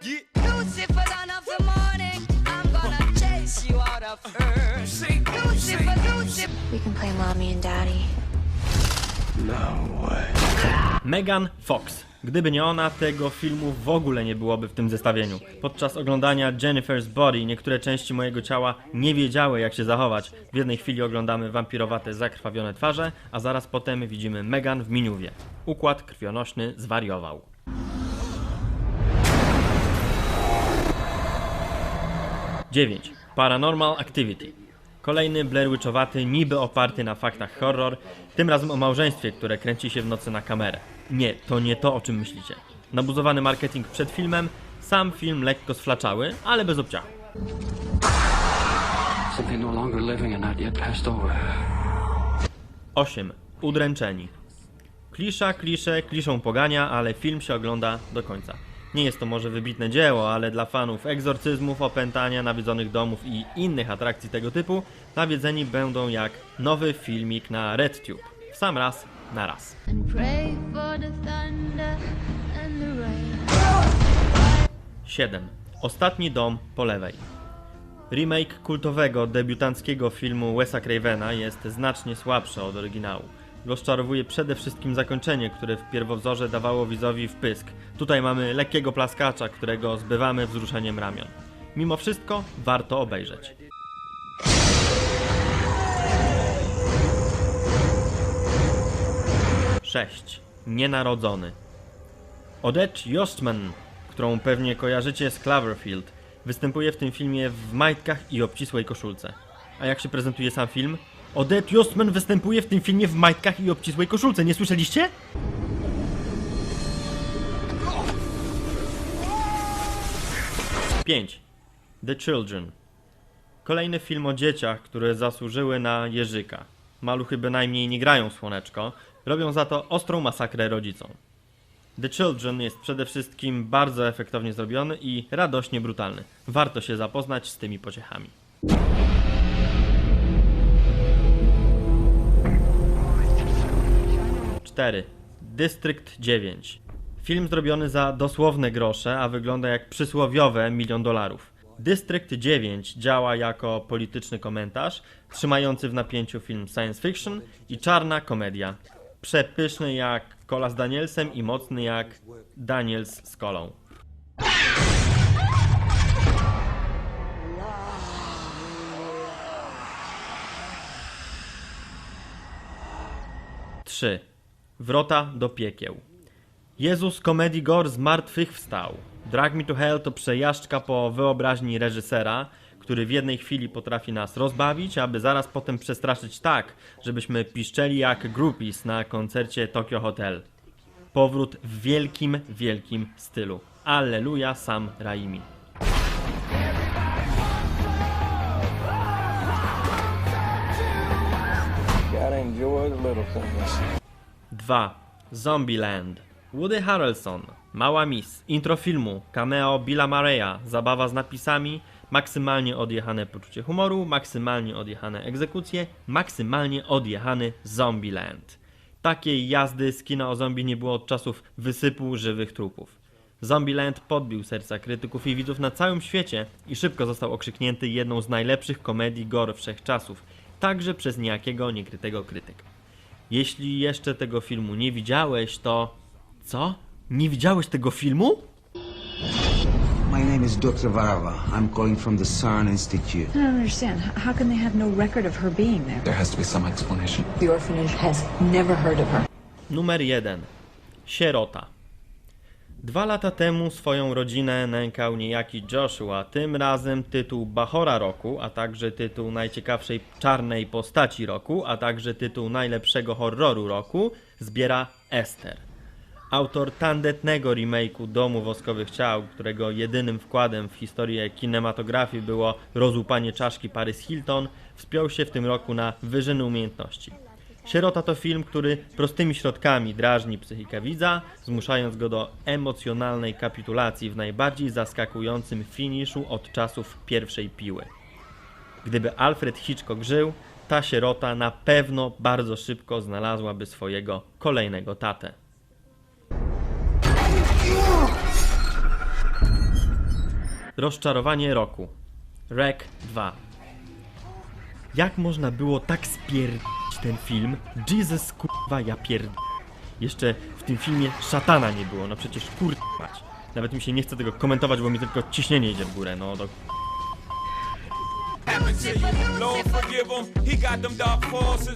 Lucifer, dawn of the morning, I'm gonna chase you out of earth. Lucifer, Lucifer. We can play mommy and daddy. Megan Fox. Gdyby nie ona, tego filmu w ogóle nie byłoby w tym zestawieniu. Podczas oglądania Jennifer's Body niektóre części mojego ciała nie wiedziały jak się zachować. W jednej chwili oglądamy wampirowate, zakrwawione twarze, a zaraz potem widzimy Megan w miniuwie. Układ krwionośny zwariował. Dziewięć. Paranormal Activity. Kolejny Blair Witchowaty, niby oparty na faktach horror, tym razem o małżeństwie, które kręci się w nocy na kamerę. Nie, to nie to, o czym myślicie. Nabuzowany marketing przed filmem, sam film lekko sflaczały, ale bez obciachu. Something no longer living and not yet passed over. 8. Udręczeni. Klisza, klisze, kliszą pogania, ale film się ogląda do końca. Nie jest to może wybitne dzieło, ale dla fanów egzorcyzmów, opętania, nawiedzonych domów i innych atrakcji tego typu, nawiedzeni będą jak nowy filmik na RedTube. W sam raz, na raz. 7. Ostatni dom po lewej. Remake kultowego, debiutanckiego filmu Wesa Cravena jest znacznie słabszy od oryginału. Rozczarowuje przede wszystkim zakończenie, które w pierwowzorze dawało widzowi wpysk. Tutaj mamy lekkiego plaskacza, którego zbywamy wzruszeniem ramion. Mimo wszystko warto obejrzeć. Sześć. Nienarodzony. Odette Jostman, którą pewnie kojarzycie z Cloverfield, występuje w tym filmie w majtkach i obcisłej koszulce. A jak się prezentuje sam film? Odette Jostman występuje w tym filmie w majtkach i obcisłej koszulce, nie słyszeliście? Pięć. The Children. Kolejny film o dzieciach, które zasłużyły na Jerzyka. Maluchy bynajmniej nie grają słoneczko, robią za to ostrą masakrę rodzicom. The Children jest przede wszystkim bardzo efektownie zrobiony i radośnie brutalny. Warto się zapoznać z tymi pociechami. Cztery. Dystrykt 9. Film zrobiony za dosłowne grosze, a wygląda jak przysłowiowe milion dolarów. Dystrykt 9 działa jako polityczny komentarz, trzymający w napięciu film science fiction i czarna komedia. Przepyszny jak kola z Danielsem i mocny jak Daniels z kolą. Trzy. Wrota do piekieł. Jezus komedii gore z martwych wstał. Drag Me to Hell to przejażdżka po wyobraźni reżysera, który w jednej chwili potrafi nas rozbawić, aby zaraz potem przestraszyć tak, żebyśmy piszczeli jak groupies na koncercie Tokyo Hotel. Powrót w wielkim, wielkim stylu. Alleluja Sam Raimi. Gotta enjoy the little things. 2. Zombieland. Woody Harrelson, Mała Miss, intro filmu, cameo Billa Mareya, zabawa z napisami, maksymalnie odjechane poczucie humoru, maksymalnie odjechane egzekucje, maksymalnie odjechany Zombieland. Takiej jazdy z kina o zombie nie było od czasów wysypu żywych trupów. Zombieland podbił serca krytyków i widzów na całym świecie i szybko został okrzyknięty jedną z najlepszych komedii gore wszechczasów, także przez niejakiego niekrytego krytyka. Jeśli jeszcze tego filmu nie widziałeś, to. Co? Nie widziałeś tego filmu? My name is Dr. Varava. I'm calling from the CERN Institute. I don't understand. How can they have no record of her being there? There has to be some explanation. The orphanage has never heard of her. Numer 1. Sierota. Dwa lata temu swoją rodzinę nękał niejaki Joshua, tym razem tytuł Bachora Roku, a także tytuł najciekawszej czarnej postaci roku, a także tytuł najlepszego horroru roku zbiera Esther. Autor tandetnego remake'u Domu Woskowych Ciał, którego jedynym wkładem w historię kinematografii było rozłupanie czaszki Paris Hilton, wspiął się w tym roku na wyżyny umiejętności. Sierota to film, który prostymi środkami drażni psychikę widza, zmuszając go do emocjonalnej kapitulacji w najbardziej zaskakującym finiszu od czasów pierwszej piły. Gdyby Alfred Hitchcock żył, ta sierota na pewno bardzo szybko znalazłaby swojego kolejnego tatę. Rozczarowanie roku. Rec 2. Jak można było tak ten film? Jesus kurwa, ja pierd... Jeszcze w tym filmie szatana nie było, no przecież kurwa. Nawet mi się nie chce tego komentować, bo mi tylko ciśnienie idzie w górę, no do Lord forgive him, he got them dark forces.